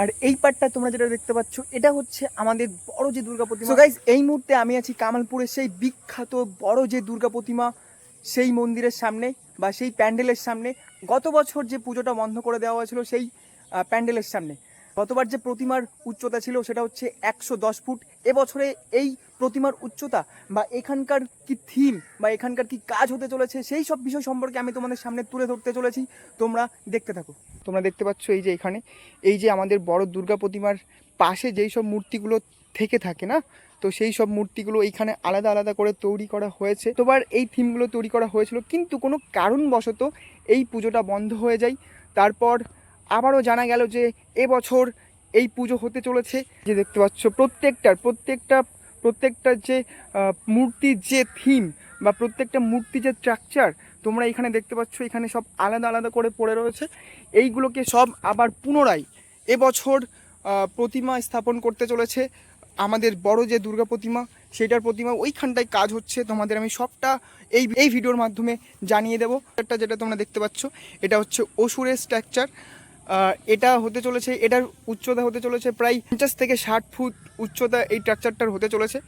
আর এই পার্টটা তোমরা যেটা দেখতে পাচ্ছ, এটা হচ্ছে আমাদের বড় যে দুর্গা প্রতিমা। গাইজ এই মুহূর্তে আমি আছি কামালপুরে সেই বিখ্যাত বড় যে দুর্গা প্রতিমা, সেই মন্দিরের সামনে বা সেই প্যান্ডেলের সামনে। গত বছর যে পুজোটা বন্ধ করে দেওয়া হয়েছিল সেই প্যান্ডেলের সামনে। গতবার যে প্রতিমার উচ্চতা ছিল সেটা হচ্ছে একশো দশ ফুট। এবছরে এই প্রতিমার উচ্চতা বা এখানকার কি থিম বা এখানকার কি কাজ হতে চলেছে, সেই সব বিষয় সম্পর্কে আমি তোমাদের সামনে তুলে ধরতে চলেছি। তোমরা দেখতে থাকো। তোমরা দেখতে পাচ্ছ এই যে এখানে, এই যে আমাদের বড় দুর্গা প্রতিমার পাশে যেই সব মূর্তিগুলো থেকে থাকে না, তো সেই সব মূর্তিগুলো এইখানে আলাদা আলাদা করে তৈরি করা হয়েছে। তোবার এই থিমগুলো তৈরি করা হয়েছিল, কিন্তু কোনো কারণবশত এই পুজোটা বন্ধ হয়ে যায়। তারপর আবারও জানা গেল যে এবছর এই পুজো হতে চলেছে। যে দেখতে পাচ্ছ, প্রত্যেকটার, প্রত্যেকটা প্রত্যেকটা যে মূর্তির যে থিম বা প্রত্যেকটা মূর্তি যে স্ট্রাকচার তোমরা এখানে দেখতে পাচ্ছ, এখানে সব আলাদা আলাদা করে পড়ে রয়েছে। এইগুলোকে সব আবার পুনরায় এবছর প্রতিমা স্থাপন করতে চলেছে। আমাদের বড় যে দুর্গা প্রতিমা, সেটার প্রতিমা, ওইখানটায় কাজ হচ্ছে। তোমাদের আমি সবটা এই এই ভিডিওর মাধ্যমে জানিয়ে দেবো। একটা যেটা তোমরা দেখতে পাচ্ছ, এটা হচ্ছে অসুরের স্ট্রাকচার এটা হতে চলেছে, এটার উচ্চতা হতে চলেছে প্রায় পঞ্চাশ থেকে ষাট ফুট উচ্চতা এই ট্রাকচারটার হতে চলেছে।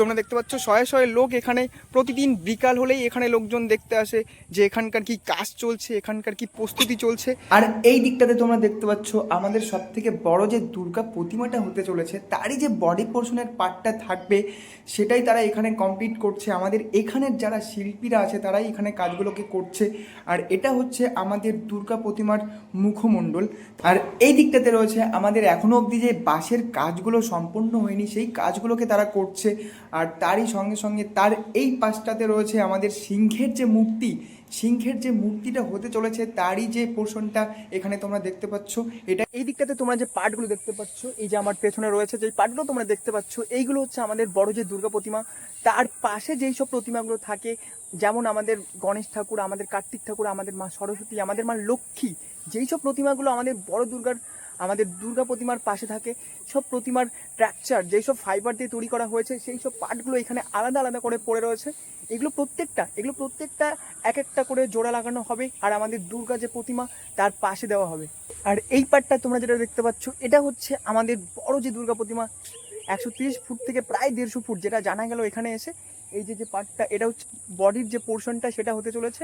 তোমরা দেখতে পাচ্ছ, শয়ে শয়ে লোক এখানে প্রতিদিন বিকাল হলেই এখানে লোকজন দেখতে আসে যে এখানকার কি কাজ চলছে, এখানকার কি প্রস্তুতি চলছে। আর এই দিকটাতে তোমরা দেখতে পাচ্ছ, আমাদের সব থেকে বড় যে দুর্গা প্রতিমাটা হতে চলেছে, তারই যে বডি পোর্শনের পার্টটা থাকবে, সেটাই তারা এখানে কমপ্লিট করছে। আমাদের এখানের যারা শিল্পীরা আছে, তারাই এখানে কাজগুলোকে করছে। আর এটা হচ্ছে আমাদের দুর্গা প্রতিমার মুখমণ্ডল। আর এই দিকটাতে রয়েছে, আমাদের এখনও অবধি যে বাঁশের কাজগুলো সম্পূর্ণ হয়নি, সেই কাজগুলোকে তারা করছে। আর তারই সঙ্গে সঙ্গে তার এই পাশটাতে রয়েছে আমাদের সিংহের যে মূর্তি। সিংহের যে মূর্তিটা হতে চলেছে, তারই যে পোর্শনটা এখানে তোমরা দেখতে পাচ্ছ। এটা এই দিকটাতে তোমরা যে পার্টগুলো দেখতে পাচ্ছ, এই যে আমার পেছনে রয়েছে যে পার্টগুলো তোমরা দেখতে পাচ্ছ, এইগুলো হচ্ছে আমাদের বড় যে দুর্গা প্রতিমা। তার পাশে যেই সব প্রতিমাগুলো থাকে, যেমন আমাদের গণেশ ঠাকুর, আমাদের কার্তিক ঠাকুর, আমাদের মা সরস্বতী, আমাদের মা লক্ষ্মী, যেই সব প্রতিমাগুলো আমাদের বড় দুর্গার আমাদের দুর্গা প্রতিমার পাশে থাকে। সব প্রতিমার ট্র্যাকচার যেই সব ফাইবার দিয়ে তৈরি করা হয়েছে, সেই সব পার্টগুলো এখানে আলাদা আলাদা করে পড়ে রয়েছে। এগুলো প্রত্যেকটা এগুলো প্রত্যেকটা এক একটা করে জোড়া লাগানো হবে আর আমাদের দুর্গা যে প্রতিমা, তার পাশে দেওয়া হবে। আর এই পার্টটা তোমরা যেটা দেখতে পাচ্ছ, এটা হচ্ছে আমাদের বড় যে দুর্গা প্রতিমা, একশো ফুট থেকে প্রায় দেড়শো ফুট, যেটা জানা গেল এখানে এসে। এই যে যে পার্টটা এটা হচ্ছে বডির যে পোর্শনটা সেটা হতে চলেছে।